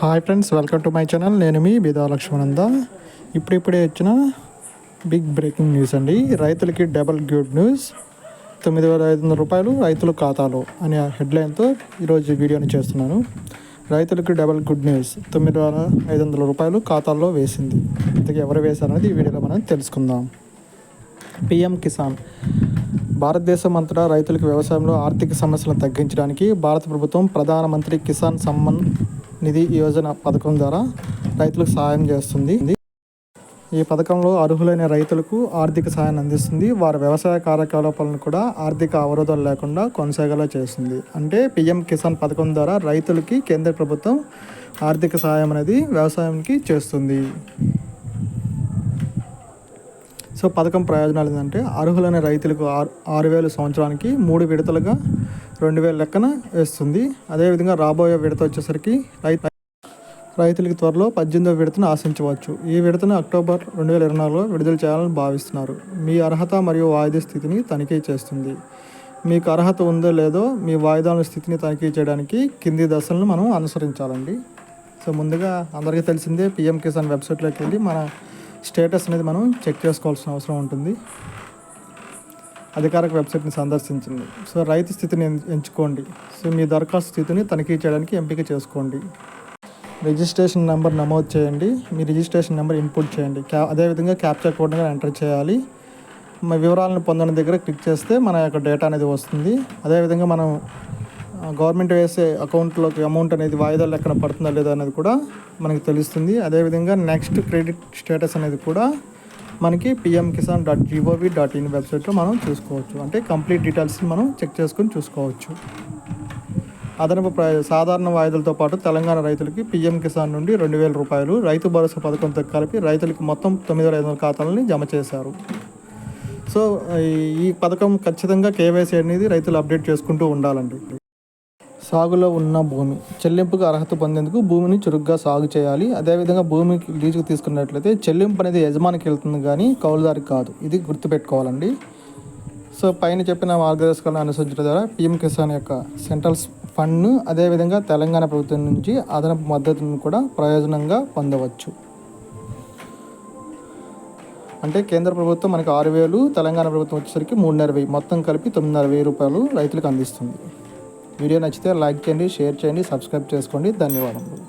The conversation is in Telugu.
Hi friends welcome to my channel నేను మీ బిదా లక్ష్మణంద. ఇప్పుడిప్పుడే వచ్చిన బిగ్ బ్రేకింగ్ న్యూస్ అండి. రైతులకి డబల్ గుడ్ న్యూస్ తొమ్మిది వేల ఐదు వందల రూపాయలు రైతుల ఖాతాలో అనే హెడ్లైన్తో ఈరోజు వీడియోని చేస్తున్నాను. రైతులకి డబల్ గుడ్ న్యూస్ తొమ్మిది వేల ఐదు వందల రూపాయలు ఖాతాల్లో వేసింది. అందుకే ఎవరు వేశారనేది ఈ వీడియోలో మనం తెలుసుకుందాం. పిఎం కిసాన్. భారతదేశం అంతటా రైతులకు వ్యవసాయంలో ఆర్థిక సమస్యలను తగ్గించడానికి భారత ప్రభుత్వం ప్రధానమంత్రి కిసాన్ సమ్మన్ నిధి యోజన పథకం ద్వారా రైతులకు సహాయం చేస్తుంది. ఈ పథకంలో అర్హులైన రైతులకు ఆర్థిక సహాయాన్ని అందిస్తుంది. వారి వ్యవసాయ కార్యకలాపాలను కూడా ఆర్థిక అవరోధాలు లేకుండా కొనసాగేలా చేస్తుంది. అంటే పిఎం కిసాన్ పథకం ద్వారా రైతులకి కేంద్ర ప్రభుత్వం ఆర్థిక సహాయం అనేది వ్యవసాయానికి చేస్తుంది. సో పథకం ప్రయోజనాలు ఏంటంటే అర్హులైన రైతులకు ఆరు ఆరు వేల సంవత్సరానికి మూడు విడతలుగా రెండు వేల లెక్కన వేస్తుంది. అదేవిధంగా రాబోయే విడత వచ్చేసరికి రైతు రైతులకి త్వరలో పద్దెనిమిదవ విడతను ఆశించవచ్చు. ఈ విడతను అక్టోబర్ రెండు వేల ఇరవై నాలుగులో విడుదల చేయాలని భావిస్తున్నారు. మీ అర్హత మరియు వాయిదా స్థితిని తనిఖీ చేస్తుంది. మీకు అర్హత ఉందో లేదో మీ వాయిదాల స్థితిని తనిఖీ చేయడానికి కింది దశలను మనం అనుసరించాలండి. సో ముందుగా అందరికీ తెలిసిందే పిఎం కిసాన్ వెబ్సైట్లోకి వెళ్ళి మన స్టేటస్ అనేది మనం చెక్ చేసుకోవాల్సిన అవసరం ఉంటుంది. అధికారిక వెబ్సైట్ని సందర్శించండి సో రైతు స్థితిని ఎం- ఎంచుకోండి. సో మీ దరఖాస్తు స్థితిని తనిఖీ చేయడానికి ఎంపిక చేసుకోండి. రిజిస్ట్రేషన్ నెంబర్ నమోదు చేయండి. మీ రిజిస్ట్రేషన్ నెంబర్ ఇన్పుట్ చేయండి. క్యా అదేవిధంగా క్యాప్చర్ కోడ్ని కూడా ఎంటర్ చేయాలి. మా వివరాలను పొందిన దగ్గర క్లిక్ చేస్తే మన యొక్క డేటా అనేది వస్తుంది. అదేవిధంగా మనం గవర్నమెంట్ వేసే అకౌంట్లోకి అమౌంట్ అనేది వాయిదాలు ఎక్కడ పడుతుందా లేదా అనేది కూడా మనకి తెలుస్తుంది. అదేవిధంగా నెక్స్ట్ క్రెడిట్ స్టేటస్ అనేది కూడా మనకి PM Kisan dot G O V dot in వెబ్సైట్లో మనం చూసుకోవచ్చు. అంటే కంప్లీట్ డీటెయిల్స్ని మనం చెక్ చేసుకొని చూసుకోవచ్చు. అదనపు ప్ర సాధారణ వాయిదాలతో పాటు తెలంగాణ రైతులకి పిఎం కిసాన్ నుండి రెండు వేల రూపాయలు రైతు భరోసా పథకంతో కలిపి రైతులకు మొత్తం తొమ్మిది వేల ఐదు వందల ఖాతాలని జమ చేశారు. సో ఈ పథకం ఖచ్చితంగా కేవైసీ అనేది రైతులు అప్డేట్ చేసుకుంటూ ఉండాలండి. సాగులో ఉన్న భూమి. చెల్లింపుకు అర్హత పొందేందుకు భూమిని చురుగ్గా సాగు చేయాలి. అదేవిధంగా భూమికి లీజుకు తీసుకున్నట్లయితే చెల్లింపు అనేది యజమానికి వెళ్తుంది కానీ కౌలుదారికి కాదు. ఇది గుర్తుపెట్టుకోవాలండి. సో పైన చెప్పిన మార్గదర్శకాలను అనుసరించడం ద్వారా పిఎం కిసాన్ యొక్క సెంట్రల్ ఫండ్ను అదేవిధంగా తెలంగాణ ప్రభుత్వం నుంచి అదనపు మద్దతును కూడా ప్రయోజనంగా పొందవచ్చు. అంటే కేంద్ర ప్రభుత్వం మనకి ఆరు వేలు తెలంగాణ ప్రభుత్వం వచ్చేసరికి మూడున్నర వెయ్యి. మొత్తం కలిపి తొమ్మిదిన్నర వెయ్యి రూపాయలు రైతులకు అందిస్తుంది. వీడియో నచ్చితే లైక్ చేయండి షేర్ చేయండి సబ్స్క్రైబ్ చేసుకోండి. ధన్యవాదములు.